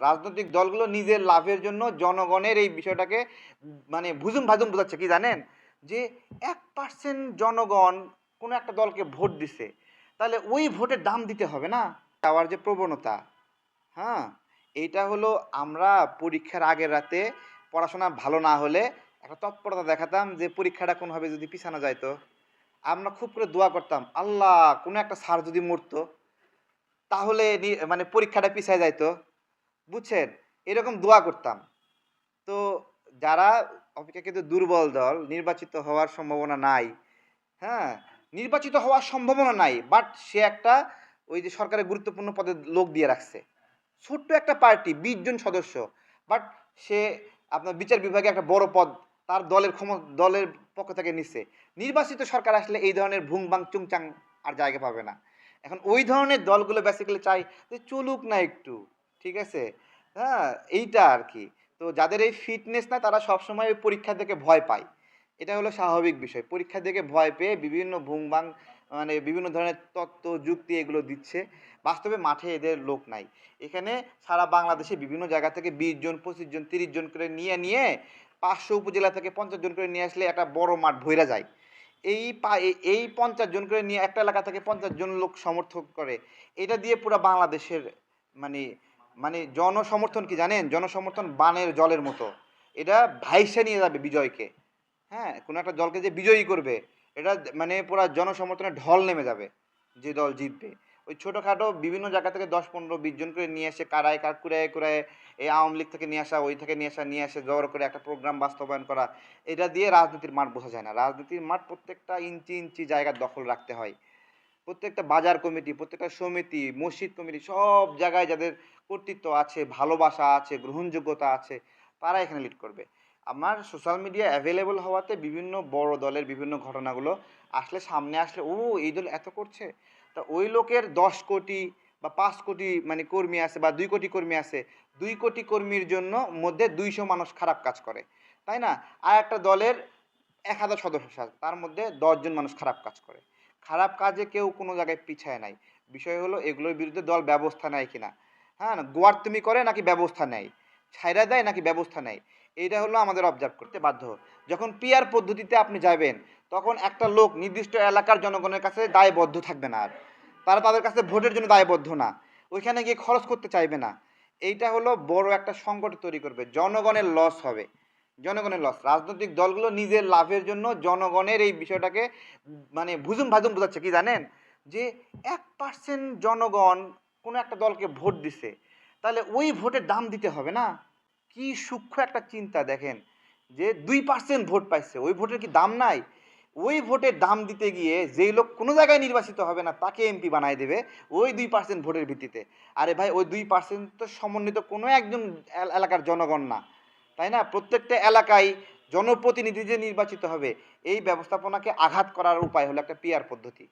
রাজনৈতিক দলগুলো নিজের লাভের জন্য জনগণের এই বিষয়টাকে মানে ভুজুম ভাজুম বোঝাচ্ছে, কি জানেন? যে এক পার্সেন্ট জনগণ কোনো একটা দলকে ভোট দিছে, তাহলে ওই ভোটের দাম দিতে হবে না? দেওয়ার যে প্রবণতা হ্যাঁ? এইটা হলো আমরা পরীক্ষার আগের রাতে পড়াশোনা ভালো না হলে একটা তৎপরতা দেখাতাম যে পরীক্ষাটা কোনোভাবে যদি পিছানো যাইতো আমরা খুব করে দোয়া করতাম, আল্লাহ কোনো একটা স্যার যদি মরতো, তাহলে মানে পরীক্ষাটা পিছায় যাইতো। বুঝছেন? এরকম দোয়া করতাম। তো যারা অপেক্ষাকৃত দুর্বল দল, নির্বাচিত হওয়ার সম্ভাবনা নাই হ্যাঁ? নির্বাচিত হওয়ার সম্ভাবনা নাই বাট সে একটা ওই যে সরকারের গুরুত্বপূর্ণ পদে লোক দিয়ে রাখছে। ছোট্ট একটা পার্টি, বিশ জন সদস্য বাট সে আপনার বিচার বিভাগে একটা বড় পদ, তার দলের ক্ষম, দলের পক্ষ থেকে নিচ্ছে নির্বাচিত সরকার আসলে এই ধরনের ভুং বাং চুংচাং আর জায়গা পাবে না। এখন ওই ধরনের দলগুলো বেসিক্যালি চাই যে চলুক না একটু। ঠিক আছে? হ্যাঁ এইটা আর কি তো যাদের এই ফিটনেস না, তারা সবসময় ওই পরীক্ষা থেকে ভয় পায়। এটা হলো স্বাভাবিক বিষয়। পরীক্ষা থেকে ভয় পেয়ে বিভিন্ন ভুংবাং মানে বিভিন্ন ধরনের তত্ত্ব, যুক্তি এগুলো দিচ্ছে। বাস্তবে মাঠে এদের লোক নাই। এখানে সারা বাংলাদেশে বিভিন্ন জায়গা থেকে বিশ জন, পঁচিশ জন, তিরিশ জন করে নিয়ে নিয়ে পাঁচশো উপজেলা থেকে পঞ্চাশ জন করে নিয়ে আসলে একটা বড় মাঠ ভইরা যায়। এই এই পঞ্চাশ জন করে নিয়ে একটা এলাকা থেকে পঞ্চাশ জন লোক সমর্থক করে। এটা দিয়ে পুরো বাংলাদেশের মানে মানে জনসমর্থন কি জানেন? জনসমর্থন বানের জলের মতো। এটা ভাইসে নিয়ে যাবে বিজয়কে। হ্যাঁ কোনো একটা দলকে যে বিজয়ী করবে, এটা মানে পুরো জনসমর্থনের ঢল নেমে যাবে যে দল জিতবে। ওই ছোটোখাটো বিভিন্ন জায়গা থেকে দশ, পনেরো, বিশ জন করে নিয়ে এসে কারায় কার কুড়ায় কুড়ায় এই আওয়ামী লীগ থেকে নিয়ে আসা, ওই থেকে নিয়ে আসা, নিয়ে এসে জড়ো করে একটা প্রোগ্রাম বাস্তবায়ন করা, এটা দিয়ে রাজনীতির মাঠ বোঝা যায় না। রাজনীতির মাঠ প্রত্যেকটা ইঞ্চি ইঞ্চি জায়গার দখল রাখতে হয়। প্রত্যেকটা বাজার কমিটি, প্রত্যেকটা সমিতি, মসজিদ কমিটি, সব জায়গায় যাদের কর্তৃত্ব আছে, ভালোবাসা আছে, গ্রহণযোগ্যতা আছে, তারা এখানে লিড করবে। আমার সোশ্যাল মিডিয়া অ্যাভেলেবল হওয়াতে বিভিন্ন বড় দলের বিভিন্ন ঘটনাগুলো আসলে সামনে আসলে, ও, এই দল এত করছে? তা ওই লোকের দশ কোটি বা পাঁচ কোটি মানে কর্মী আছে বা দুই কোটি কর্মী আছে, দুই কোটি কর্মীর জন্য মধ্যে দুইশো মানুষ খারাপ কাজ করে। তাই না? আর একটা দলের এক হাজার সদস্য তার মধ্যে দশজন মানুষ খারাপ কাজ করে। খারাপ কাজে কেউ কোনো জায়গায় পিছায় নাই। বিষয় হলো এগুলোর বিরুদ্ধে দল ব্যবস্থা নেয় কিনা। হ্যাঁ গোয়ার তুমি করে নাকি ব্যবস্থা নেয়? ছাইরা দেয় নাকি ব্যবস্থা নেয়? এইটা হলো আমাদের অবজার্ভ করতে বাধ্য যখন পিয়ার পদ্ধতিতে আপনি যাবেন, তখন একটা লোক নির্দিষ্ট এলাকার জনগণের কাছে দায়বদ্ধ থাকবে না আর। তারা তাদের কাছে ভোটের জন্য দায়বদ্ধ না। ওইখানে গিয়ে খরচ করতে চাইবে না। এইটা হলো বড় একটা সংকট তৈরি করবে। জনগণের লস হবে। জনগণের লস রাজনৈতিক দলগুলো নিজের লাভের জন্য জনগণের এই বিষয়টাকে মানে ভুজুম ভাজুম বোঝাচ্ছে, কি জানেন? যে এক পার্সেন্ট জনগণ কোনো একটা দলকে ভোট দিছে, তাহলে ওই ভোটের দাম দিতে হবে না? কি সূক্ষ্ম একটা চিন্তা, দেখেন। যে দুই পার্সেন্ট ভোট পাইছে, ওই ভোটের কি দাম নাই? ওই ভোটের দাম দিতে গিয়ে যেই লোক কোনো জায়গায় নির্বাচিত হবে না, তাকে এমপি বানায় দেবে ওই দুই পার্সেন্ট ভোটের ভিত্তিতে। আরে ভাই, ওই দুই পার্সেন্ট তো সমন্বিত কোনো একজন এলাকার জনগণ না। তাই না? প্রত্যেকটা এলাকায় জনপ্রতিনিধি যে নির্বাচিত হবে, এই ব্যবস্থাপনাকে আঘাত করার উপায় হলো একটা পিয়ার পদ্ধতি।